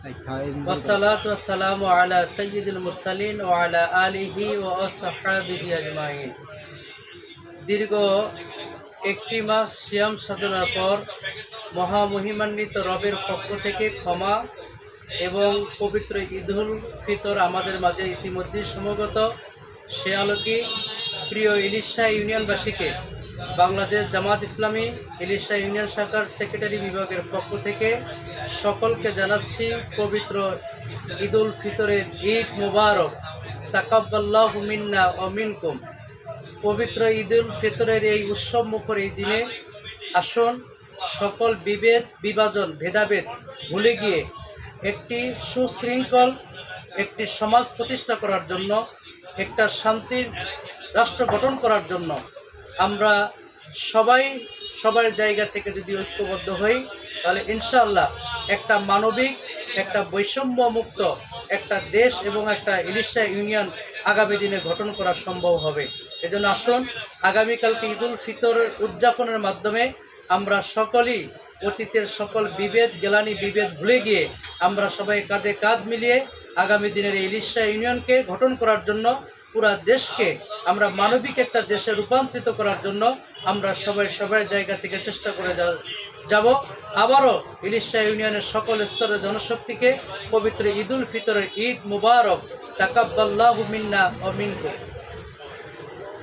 والصلاة والسلام على سيد المرسلين وعلى آله وأصحابه أجمعين দীর্ঘ একটি মাস সিয়াম সাধনার পর মহামহিমান্বিত রবের পক্ষ থেকে ক্ষমা এবং পবিত্র ঈদুল ফিতর আমাদের মাঝে ইতিমধ্যে সমগত সে আলোকে প্রিয় ইলিশা ইউনিয়নবাসীকে বাংলাদেশ জামাত ইসলামী, ইলিশা ইউনিয়ন শাখার সেক্রেটারি বিভাগের পক্ষ থেকে সকলকে জানাচ্ছি পবিত্র ঈদুল ফিতরের ঈদ মুবারক। তাকাব্বাল্লাহ মিন্না ও মিনকুম। পবিত্র ঈদুল ফিতরের এই উৎসব মুখর এই দিনে আসুন, সকল বিভেদ, বিভাজন, ভেদাভেদ ভুলে গিয়ে একটি সুশৃঙ্খল, একটি সমাজ প্রতিষ্ঠা করার জন্য, একটা শান্তির রাষ্ট্র গঠন করার জন্য আমরা সবাই সবার জায়গা থেকে যদি ঐক্যবদ্ধ হই, তাহলে ইনশাল্লাহ একটা মানবিক, একটা বৈষম্য মুক্ত একটা দেশ এবং একটা ইলিশা ইউনিয়ন আগামী দিনে গঠন করা সম্ভব হবে। এজন্য আসুন, আগামীকালকে ঈদুল ফিতরের উদযাপনের মাধ্যমে আমরা সকলেই অতীতের সকল বিভেদ, গেলানি বিভেদ ভুলে গিয়ে আমরা সবাই কাঁধে কাঁধ মিলিয়ে আগামী দিনের এই ইলিশা ইউনিয়নকে গঠন করার জন্য পুরা দেশকে আমরা মানবিক একটা দেশে রূপান্তরিত করার জন্য আমরা সবাই সবার জায়গা থেকে চেষ্টা করে যাব। আবারও ইলিশা ইউনিয়নের সকল স্তরের জনশক্তিকে পবিত্র ঈদুল ফিতরের ঈদ মুবারক তাকাব্বাল্লাহু মিন্না ও